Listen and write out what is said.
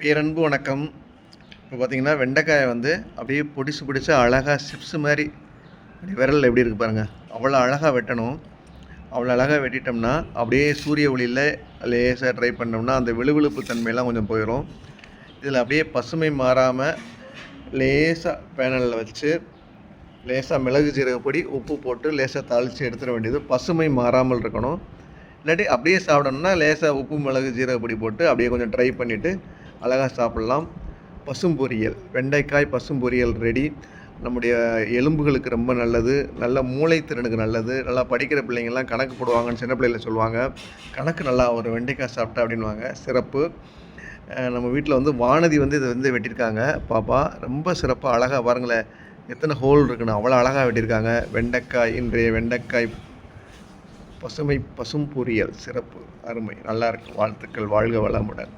பேரன்பு வணக்கம். இப்போ பார்த்தீங்கன்னா வெண்டைக்காயை வந்து அப்படியே பொடிசு பிடிச்சி அழகாக சிப்ஸ் மாதிரி அப்படி விரல் எப்படி இருக்கு பாருங்கள் அவ்வளோ அழகாக வெட்டணும். அவ்வளோ அழகாக வெட்டிட்டோம்னா அப்படியே சூரிய ஒளியில் லேசாக ட்ரை பண்ணோம்னா அந்த விழுவிழுப்பு தன்மையெல்லாம் கொஞ்சம் போயிடும் இதில் அப்படியே பசுமை மாறாமல் லேசாக பேனலில் வச்சு லேசாக மிளகு ஜீரக பொடி உப்பு போட்டு லேசாக தாளித்து எடுத்துட வேண்டியது. பசுமை மாறாமல் இருக்கணும். இல்லாட்டி அப்படியே சாப்பிடணும்னா லேசாக உப்பு மிளகு ஜீரக பொடி போட்டு அப்படியே கொஞ்சம் ட்ரை பண்ணிவிட்டு அழகாக சாப்பிட்லாம். பசும் பொரியல். வெண்டைக்காய் பசும் பொரியல் ரெடி நம்முடைய எலும்புகளுக்கு ரொம்ப நல்லது. நல்ல மூளைத்திறனுக்கு நல்லது. நல்லா படிக்கிற பிள்ளைங்கள்லாம் கணக்கு போடுவாங்கன்னு சின்ன பிள்ளைல சொல்லுவாங்க. கணக்கு நல்லா ஒரு வெண்டைக்காய் சாப்பிட்டா அப்படின்வாங்க சிறப்பு. நம்ம வீட்டில் வந்து வானதி வந்து இதை வந்து வெட்டியிருக்காங்க. பாப்பா ரொம்ப சிறப்பாக அழகாக பாருங்களேன். எத்தனை ஹோல் இருக்குன்னு. அவ்வளோ அழகாக வெட்டியிருக்காங்க. வெண்டைக்காய் இன்றைய வெண்டைக்காய் பசுமை பசும் பொரியல். சிறப்பு. அருமை. நல்லா இருக்கு. வாழ்த்துக்கள். வாழ்க வளமுடன்.